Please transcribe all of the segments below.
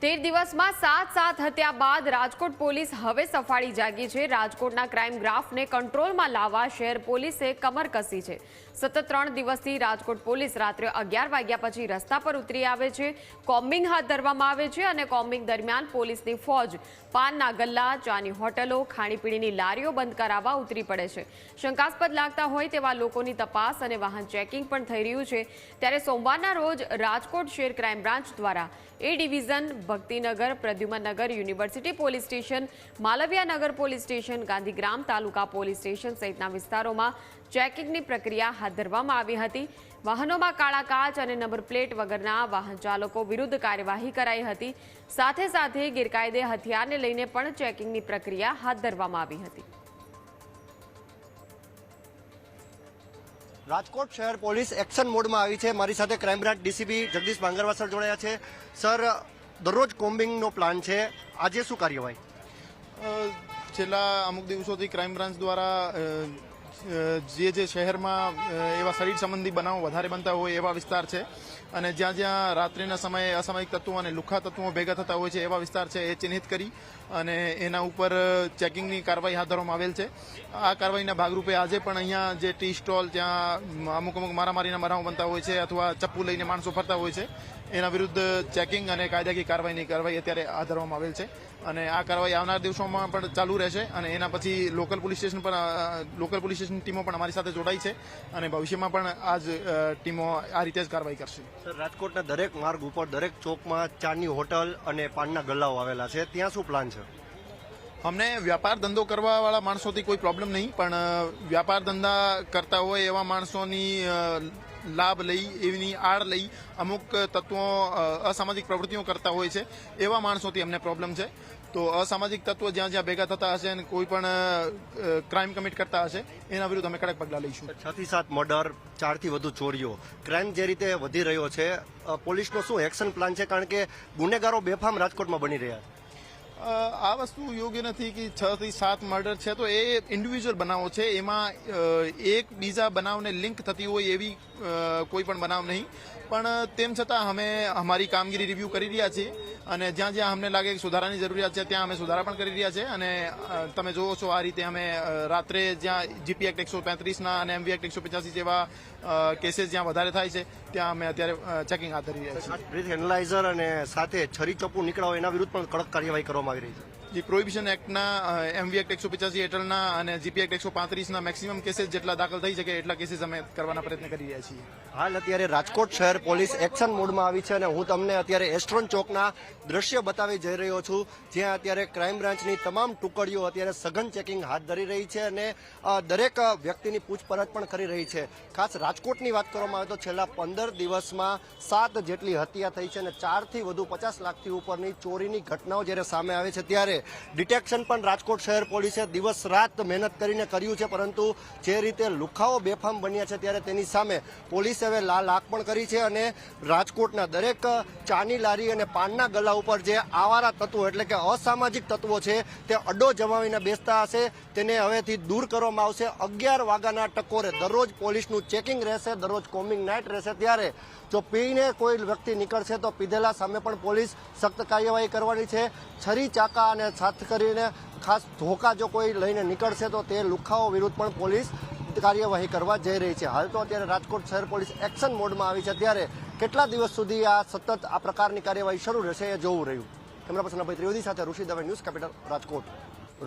તેર દિવસમાં સાત સાત હત્યા બાદ રાજકોટ પોલીસ હવે સફાળી જાગી છે. રાજકોટના ક્રાઇમ ગ્રાફને કંટ્રોલમાં લાવવા શહેર પોલીસે કમર કસી છે. સતત ત્રણ દિવસથી રાજકોટ પોલીસ રાત્રે અગિયાર વાગ્યા પછી રસ્તા પર ઉતરી આવે છે. કોમ્બિંગ હાથ ધરવામાં આવે છે અને કોમ્બિંગ દરમિયાન પોલીસની ફોજ પાનના ગલ્લા, ચાની હોટલો, ખાણીપીણીની લારીઓ બંધ કરાવવા ઉતરી પડે છે. શંકાસ્પદ લાગતા હોય તેવા લોકોની તપાસ અને વાહન ચેકિંગ પણ થઈ રહ્યું છે. ત્યારે સોમવારના રોજ રાજકોટ શહેર ક્રાઇમ બ્રાન્ચ દ્વારા A division Bhaktinagar, Pradyumannagar university police station Malviyanagar police station, Gandhigram taluka police station સહિતના વિસ્તારોમાં ચેકિંગની પ્રક્રિયા હાથ ધરવામાં આવી હતી. વાહનોમાં કાળા કાચ અને નંબર પ્લેટ વગરના વાહન ચાલકો વિરુદ્ધ કાર્યવાહી કરાઈ હતી. સાથે સાથે ગેરકાયદે હથિયારને લઈને પણ ચેકિંગની પ્રક્રિયા હાથ ધરવામાં આવી હતી. રાજકોટ શહેર પોલીસ એક્શન મોડમાં આવી છે. મારી સાથે crime branch DCP Jagdish Bhangarva sir જોડાયા છે. સર દરરોજ કોમ્બિંગનો પ્લાન છે. આજે શું કાર્યવાહી? છેલ્લા અમુક દિવસોથી ક્રાઇમ બ્રાન્ચ દ્વારા જે જે શહેરમાં એવા શરીર સંબંધી બનાવો વધારે બનતા હોય એવા વિસ્તાર છે. અને જ્યાં જ્યાં રાત્રિના સમયે અસામયિક તત્વો અને લુખા તત્વો ભેગા થતા હોય છે એવા વિસ્તાર છે એ ચિહ્નિત કરી અને એના ઉપર ચેકિંગની કાર્યવાહી હાથ ધરવામાં આવેલ છે. આ કાર્યવાહીના ભાગરૂપે આજે પણ અહીંયા જે ટી સ્ટોલ, જ્યાં અમુક અમુક મારામારીના મરાઓ બનતા હોય છે અથવા ચપ્પુ લઈને માણસો ફરતા હોય છે એના વિરુદ્ધ ચેકિંગ અને કાયદાકીય કાર્યવાહીની કાર્યવાહી અત્યારે હાથ ધરવામાં આવેલ છે. અને આ કાર્યવાહી આવનાર દિવસોમાં પણ ચાલુ રહેશે અને એના પછી લોકલ પોલીસ સ્ટેશન પણ લોકલ પોલીસ સ્ટેશન ટીમો પણ અમારી સાથે જોડાઈ છે અને ભવિષ્યમાં પણ આ જ ટીમો આ રીતે જ કાર્યવાહી કરશે. સર રાજકોટના દરેક માર્ગ ઉપર દરેક ચોકમાં ચાની હોટલ અને પાનના ગલ્લાઓ આવેલા છે. ત્યાં શું પ્લાન છે? અમને વ્યાપાર ધંધો કરવાવાળા માણસોથી કોઈ પ્રોબ્લેમ નહીં પણ વ્યાપાર ધંધા કરતા હોય એવા માણસોની લાભ લઈ, એની આડ લઈ અમુક તત્વો અસામાજિક પ્રવૃત્તિઓ કરતા હોય છે, એવા માણસોથી અમને પ્રોબ્લેમ છે. તો અસામાજિક તત્વો જ્યાં જ્યાં ભેગા થતા હશે અને કોઈ પણ ક્રાઇમ કમિટ કરતા હશે, એના વિરુદ્ધ અમે કડક પગલાં લઈશું. છ થી સાત મર્ડર ચારથી વધુ ચોરીઓ. ક્રાઇમ જે રીતે વધી રહ્યો છે પોલીસનો શું એક્શન પ્લાન છે? કારણ કે ગુનેગારો બેફામ રાજકોટમાં બની રહ્યા છે. આ વસ્તુ યોગ્ય નથી કે છ થી સાત મર્ડર છે, તો એ ઇન્ડિવિજ્યુઅલ બનાવો છે. એમાં એક બીજા બનાવને લિંક થતી હોય એવી કોઈ પણ બનાવ નહીં. પણ, તેમ છતાં અમે અમારી કામગીરી રિવ્યૂ કરી રહ્યા છીએ. અને જ્યાં જ્યાં અમને લાગે કે સુધારાની જરૂરિયાત છે, ત્યાં અમે સુધારા પણ કરી રહ્યા છે. અને તમે જોવો છો આ રીતે અમે રાત્રે જ્યાં જીપી એક્ટ એકસો પેંત્રીસના અને એમવી એક્ટ એકસો પચાસી જેવા કેસીસ જ્યાં વધારે થાય છે, ત્યાં અમે અત્યારે ચેકિંગ હાથ ધરી રહ્યા છીએ. એનાલાઇઝર અને સાથે છરી ચપ્પુ નીકળાવો એના વિરુદ્ધ પણ કડક કાર્યવાહી કરવામાં આવી રહી છે. પ્રોહિબિશન એક્ટના એમવી એક્ટ એકસો પચાસી હેઠળના અને જીપી એક્ટ એકસો પાંત્રીસના મેક્સિમમ કેસીસ જેટલા દાખલ થઈ શકે એટલા કેસીસ અમે કરવાના પ્રયત્ન કરી રહ્યા છીએ. હાલ અત્યારે રાજકોટ શહેર પોલીસ એક્શન મોડમાં આવી છે અને હું તમને અત્યારે એસ્ટ્રોન ચોકના દ્રશ્ય બતાવી જઈ રહ્યો છું, જ્યાં અત્યારે ક્રાઇમ બ્રાન્ચની તમામ ટુકડીઓ અત્યારે સઘન ચેકિંગ હાથ ધરી રહી છે અને દરેક વ્યક્તિની પૂછપરછ પણ કરી રહી છે. ખાસ રાજકોટની વાત કરવામાં આવે તો છેલ્લા પંદર દિવસમાં સાત જેટલી હત્યા થઈ છે અને ચારથી વધુ પચાસ લાખથી ઉપરની ચોરીની ઘટનાઓ જ્યારે સામે આવે છે ત્યારે ડિટેક્શન પણ રાજકોટ શહેર પોલીસે દિવસ રાત મહેનત કરીને કર્યું છે, પરંતુ જે રીતે લુખાઓ બેફામ બન્યા છે ત્યારે તેની સામે પોલીસે હવે લાલ આંખ પણ કરી છે અને રાજકોટના દરેક ચાની લારી અને પાનના ગલા ઉપર જે આવારા તત્વો એટલે કે અસામાજિક તત્વો છે, તે અડ્ડો જમાવીને બેસતા હશે. તેને હવેથી દૂર કરવામાં આવશે. અગિયાર વાગ્યાના ટકોરે દરરોજ પોલીસનું ચેકિંગ રહેશે, દરરોજ કોમિંગ નાઇટ રહેશે. ત્યારે જો પીને કોઈ વ્યક્તિ નીકળશે તો પીધેલા સામે પણ પોલીસ સખ્ત કાર્યવાહી કરવાની છે. છરી, ચાકા અને સાથ કરીને ખાસ ધોકા જો કોઈ લઈને નીકળશે તો તે લુખાઓ વિરુદ્ધ પણ પોલીસ કાર્યવાહી કરવા જઈ રહી છે. હાલ તો અત્યારે રાજકોટ શહેર પોલીસ એક્શન મોડમાં આવી છે. ત્યારે કેટલા દિવસ સુધી આ સતત આ પ્રકારની કાર્યવાહી શરૂ રહેશે એ જોવું રહ્યું. કેમેરા પર્સન અભય ત્રિવેદી સાથે ઋષિ દવે ન્યૂઝ કેપિટલ રાજકોટ.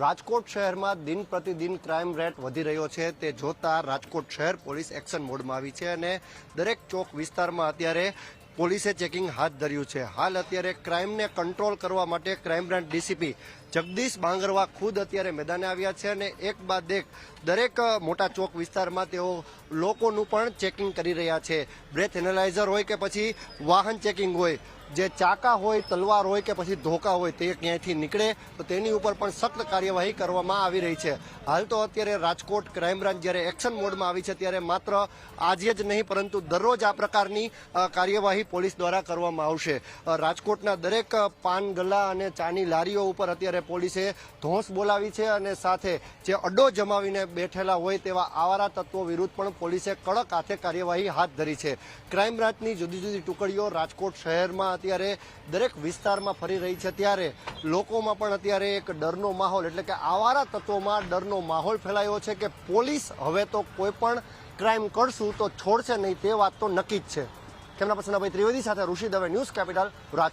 રાજકોટ શહેરમાં દિન પ્રતિદિન ક્રાઇમ રેટ વધી રહ્યો છે. તે જોતા રાજકોટ શહેર પોલીસ એક્શન મોડમાં આવી છે અને દરેક ચોક વિસ્તારમાં અત્યારે પોલીસે ચેકિંગ હાથ ધર્યું છે. હાલ અત્યારે ક્રાઇમને કંટ્રોલ કરવા માટે crime branch DCP Jagdish Bangarva ખુદ અત્યારે મેદાને આવ્યા છે અને એક બાદ એક દરેક મોટા ચોક વિસ્તારમાં તેઓ લોકોનું પણ ચેકિંગ કરી રહ્યા છે. બ્રેથ એનાલાઇઝર હોય કે પછી વાહન ચેકિંગ હોય, જે ચાકા હોય, તલવાર હોય કે પછી ધોકા હોય તે ક્યાંયથી નીકળે, તો તેની ઉપર પણ સખ્ત કાર્યવાહી કરવામાં આવી રહી છે. હાલ તો અત્યારે રાજકોટ ક્રાઇમ બ્રાન્ચ જ્યારે એક્શન મોડમાં આવી છે ત્યારે માત્ર આજે જ નહીં, પરંતુ દરરોજ આ પ્રકારની કાર્યવાહી પોલીસ દ્વારા કરવામાં આવશે. રાજકોટના દરેક પાન ગલ્લા અને ચાની લારીઓ ઉપર અત્યારે પોલીસે ધોંસ બોલાવી છે અને સાથે જે અડ્ડો જમાવીને બેઠેલા હોય તેવા આવારા તત્વો વિરુદ્ધ પણ પોલીસે કડક હાથે કાર્યવાહી હાથ ધરી છે. ક્રાઇમ બ્રાન્ચની જુદી જુદી ટુકડીઓ રાજકોટ શહેરમાં અત્યારે દરેક વિસ્તારમાં ફરી રહી છે. ત્યારે લોકોમાં પણ અત્યારે એક ડરનો માહોલ, એટલે કે આવારા તત્વોમાં ડરનો માહોલ ફેલાયો છે કે પોલીસ હવે તો કોઈ પણ ક્રાઇમ કરશું તો છોડશે નહીં તે વાત તો નક્કી જ છે. કેમેરા પર્સન ભાઈ ત્રિવેદી સાથે ઋષિ દવે ન્યૂઝ કેપિટલ, રાજકોટ.